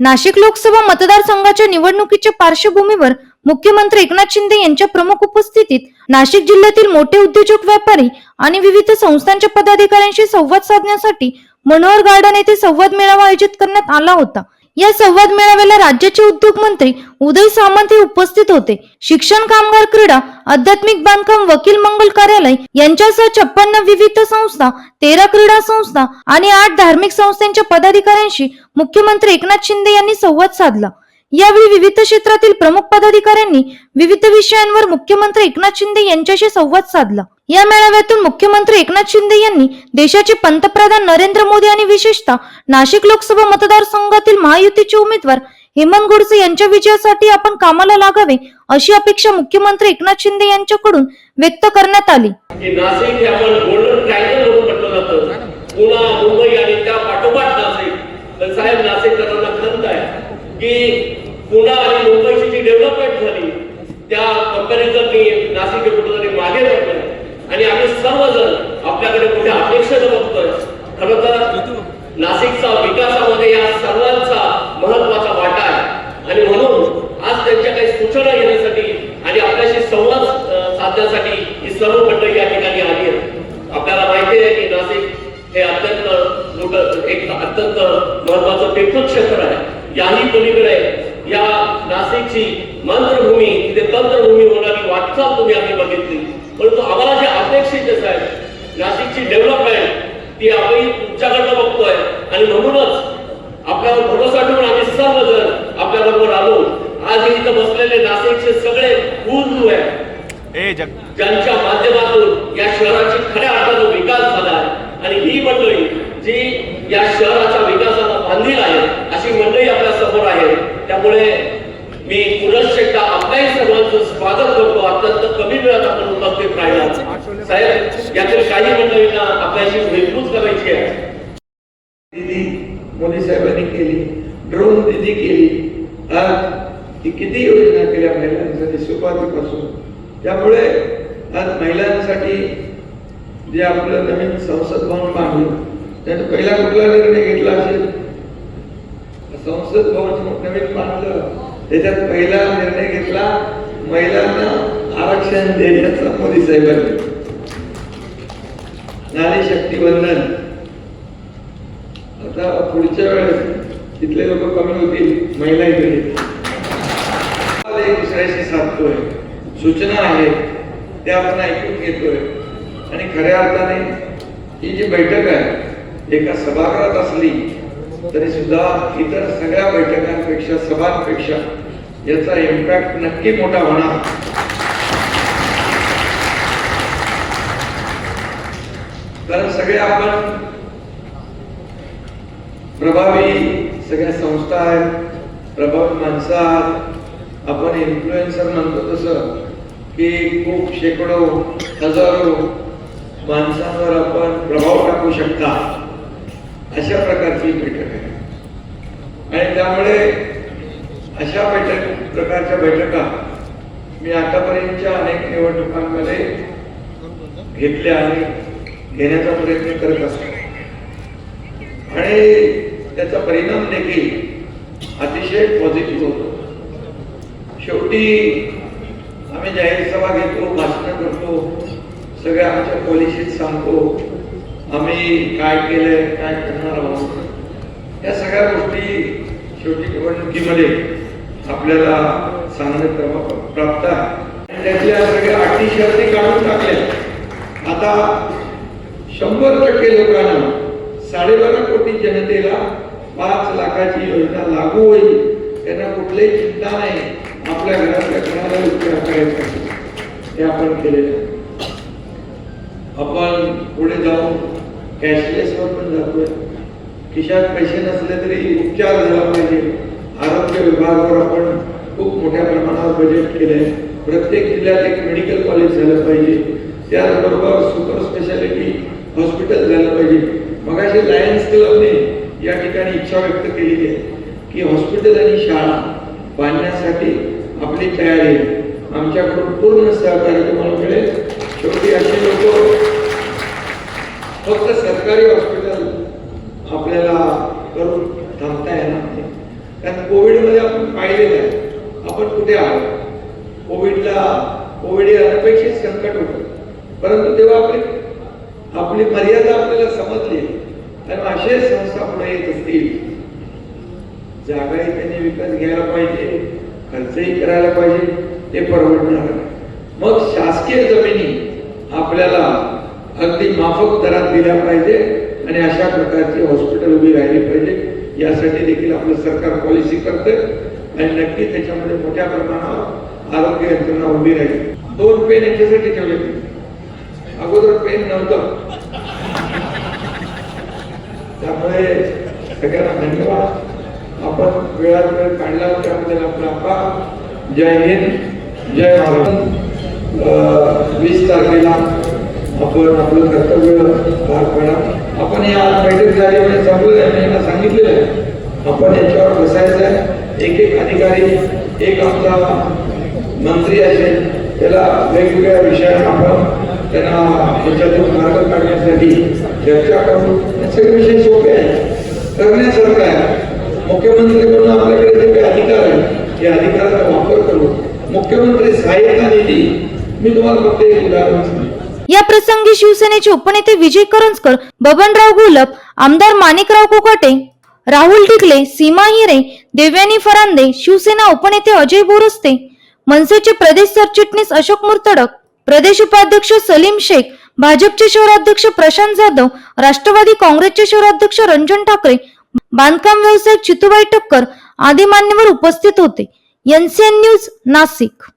नाशिक लोकसभा मतदारसंघाच्या निवडणुकीच्या पार्श्वभूमीवर मुख्यमंत्री एकनाथ शिंदे यांच्या प्रमुख उपस्थितीत नाशिक जिल्ह्यातील मोठे उद्योजक व्यापारी आणि विविध संस्थांच्या पदाधिकाऱ्यांशी संवाद साधण्यासाठी मनोहर गार्डन येथे संवाद मेळावा आयोजित करण्यात आला होता. या संवाद मेळाव्याला राज्याचे उद्योग मंत्री उदय सामंत हे उपस्थित होते. शिक्षण कामगार क्रीडा आध्यात्मिक बांधकाम वकील मंगल कार्यालय यांच्यासह छप्पन्न विविध संस्था तेरा क्रीडा संस्था आणि आठ धार्मिक संस्थांच्या पदाधिकाऱ्यांशी मुख्यमंत्री एकनाथ शिंदे यांनी संवाद साधला. यावेळी विविध क्षेत्रातील प्रमुख पदाधिकाऱ्यांनी विविध विषयांवर मुख्यमंत्री एकनाथ शिंदे यांच्याशी संवाद साधला. या मेळाव्यातून मुख्यमंत्री एकनाथ शिंदे यांनी देशाचे पंतप्रधान नरेंद्र मोदी आणि विशेषतः नाशिक लोकसभा मतदारसंघातील महायुतीचे उमेदवार हेमंत गोडसे यांच्या विजयासाठी आपण कामाला लागावे अशी अपेक्षा मुख्यमंत्री एकनाथ शिंदे यांच्याकडून व्यक्त करण्यात आली. नाशिक पुणा मुंबई आणि त्या पाठोपाठ नाशिक. तर साहेब नाशिककरांना खंत आहे की पुणा आणि मुंबईची जी डेव्हलपमेंट झाली त्या कंपॅरिझन मी नाशिक हे कुठेतरी मागे आणि आम्ही सर्वजण आपल्याकडे मोठ्या अपेक्षेनं बघतोय खरं तर नाशिकचा विकासामध्ये या सर्वांचा महत्त्वाचा वाटा आहे. आणि म्हणून आज त्यांच्या काही सूचना घेण्यासाठी आणि आपल्याशी संवाद साधण्यासाठी ही सर्व मंडळी या ठिकाणी आली आहेत. आपल्याला माहिती आहे की नाशिक हे अत्यंत मोठं एक अत्यंत महत्वाचं तीर्थक्षेत्र आहे. याही पलीकडे या नाशिकची मंत्रभूमी तिथे तंत्रभूमी होणारी वाटचाल तुम्ही आम्ही बघितली परंतु आम्हाला जे अपेक्षित आहे साहेब नाशिकची डेव्हलपमेंट ती आम्ही तुमच्याकडनं बघतोय आणि म्हणूनच आपल्यावर भरोसा ठेवून आम्ही सर्वजण आपल्या बरोबर आलो आज इथं बसलेले नाशिकचे सगळे गुरु आहे ए जग ज्यांच्या माध्यमातून या शहराची खऱ्या अर्थानं विकास झाला आहे. आणि ही मंडळी जी या शहराच्या विकासाला बांधील आहे अशी मंडळी आपल्यासमोर आहे. त्यामुळे मी पुनश्च एकदा आपल्याही सर्वांचं स्वागत करतो. अत्यंत कमी वेळात आपण उपस्थित राहिला. साहेब यातील काही मंडळींना आपल्याशी भेटपूस करायची आहे. दिदी मोदी साहेबांनी केली ड्रोन दिदी केली. आज ही किती योजना केल्या महिलांसाठी सुरुवातीपासून? त्यामुळे आज महिलांसाठी जे आपलं नवीन संसद भवन बांधलं त्याने पहिला कुठला निर्णय घेतला असेल? संसद भवन नवीन बांधलं. त्याच्यात पहिला निर्णय घेतला महिलांना आरक्षण देण्याचा मोदी साहेबांनी. नारी शक्ती वंदन आता पुढच्या वेळेस तिथले लोक कमी होतील महिला इकडे साधतोय सूचना आहेत त्या आपण ऐकून घेतोय. आणि खऱ्या अर्थाने ही जी बैठक आहे एका सभागृहात असली तरी सुद्धा इतर सगळ्या बैठकांपेक्षा सभांपेक्षा याचा इम्पॅक्ट नक्की मोठा होणार. कारण सगळे आपण प्रभावी सगळ्या संस्था आहेत प्रभावी माणसं आहात आपण इन्फ्लुएन्सर म्हणतो तसं की खूप शेकडो हजारो माणसांवर आपण प्रभाव टाकू शकता. अशा प्रकारची बैठक आहे. आणि त्यामुळे अशा बैठक प्रकारच्या बैठका मी आतापर्यंतच्या अनेक निवडणुकांमध्ये घेतल्या आणि घेण्याचा प्रयत्न करत असतो. आणि त्याचा परिणाम देखील अतिशय पॉझिटिव्ह होतो. शेवटी आम्ही जाहीर सभा घेतो भाषण करतो सगळ्या आमच्या पॉलिसीत सांगतो आम्ही काय केलंय काय करणार आहोत या सगळ्या गोष्टी शेवटी निवडणुकीमध्ये आपल्याला सांगण्यात प्राप्त आहे आणि त्यातल्या सगळ्या अटी शर्ती काढून टाकल्या आता शंभर टक्के लोकांना साडेबारा कोटी जनतेला पाच लाखाची योजना लागू होईल त्यांना कुठलीही चिंता नाही. आपल्या घरातल्या घराला उपचार करायचा हे आपण केलेलं आपण पुढे जाऊन कॅशलेसवर पण जातोय. खिशात पैसे नसले तरी उपचार झाला पाहिजे. आरोग्य विभागावर आपण खूप मोठ्या प्रमाणावर बजेट केलंय. प्रत्येक जिल्ह्यात एक मेडिकल कॉलेज झालं पाहिजे. त्याचबरोबर सुपर स्पेशालिटी हॉस्पिटल झालं पाहिजे. मग अशी लायन्स क्लबने या ठिकाणी इच्छा व्यक्त केलेली आहे की हॉस्पिटल आणि शाळा बांधण्यासाठी आपली तयारी आमच्याकडून पूर्ण सहकार्य तुम्हाला मिळेल. शेवटी असे लोक फक्त सरकारी हॉस्पिटल आपल्याला करून थांबता येणार नाही. कारण कोविडमध्ये आपण पाहिलेलं आहे. आपण कुठे आहोत? कोविडला कोविड अनपेक्षित संकट होतं. परंतु तेव्हा आपली आपली मर्यादा आपल्याला समजली. तर असे संस्था पुढे येत असतील. जागाही त्यांनी विकत घ्यायला पाहिजे. खर्चही करायला पाहिजे ते परवडणार मग शासकीय जमिनी आपल्याला अगदी माफक दरात दिल्या पाहिजे आणि अशा प्रकारची हॉस्पिटल उभी राहिली पाहिजे. यासाठी देखील आपलं सरकार पॉलिसी करते आणि नक्की त्याच्यामध्ये मोठ्या प्रमाणावर आरोग्य यंत्रणा उभी राहील. दोन पेन याच्यासाठी ठेवले अगोदर पेन नव्हतं. त्यामुळे सगळ्यांना धन्यवाद. आपण वेळात वेळ काढला त्याबद्दल आपला आभार जय हिंद जय महाराष्ट्र वीस तारखेला आपण आपलं कर्तव्य पार पडा आपण या बैठक झाल्यामुळे म्हणजे संपलेलं आहे यांना सांगितलेलं आहे. आपण याच्यावर बसायचं आहे. एक एक अधिकारी एक आमचा मंत्री असेल त्याला वेगवेगळ्या विषयात आपण त्यांना याच्यातून मार्ग काढण्यासाठी चर्चा करू सगळे विषय सोपे आहे करण्यासारखं आहे. मुख्यमंत्री म्हणून आपल्याकडे जे काही अधिकार आहेत या अधिकाराचा वापर करून मुख्यमंत्री सहाय्यता निधी मी तुम्हाला फक्त एक उदाहरण या प्रसंगी शिवसेनेचे उपनेते विजय करंजकर बबनराव घोलप आमदार माणिकराव कोकाटे राहुल टिकले सीमा हिरे देव्यानी फरांदे शिवसेना उपनेते अजय बोरस्ते मनसेचे प्रदेश सरचिटणीस अशोक मुर्तडक प्रदेश उपाध्यक्ष सलीम शेख भाजपचे शहराध्यक्ष प्रशांत जाधव राष्ट्रवादी काँग्रेसचे शहराध्यक्ष रंजन ठाकरे बांधकाम व्यावसायिक चितुबाई टक्कर आदी मान्यवर उपस्थित होते. NCN news Nashik.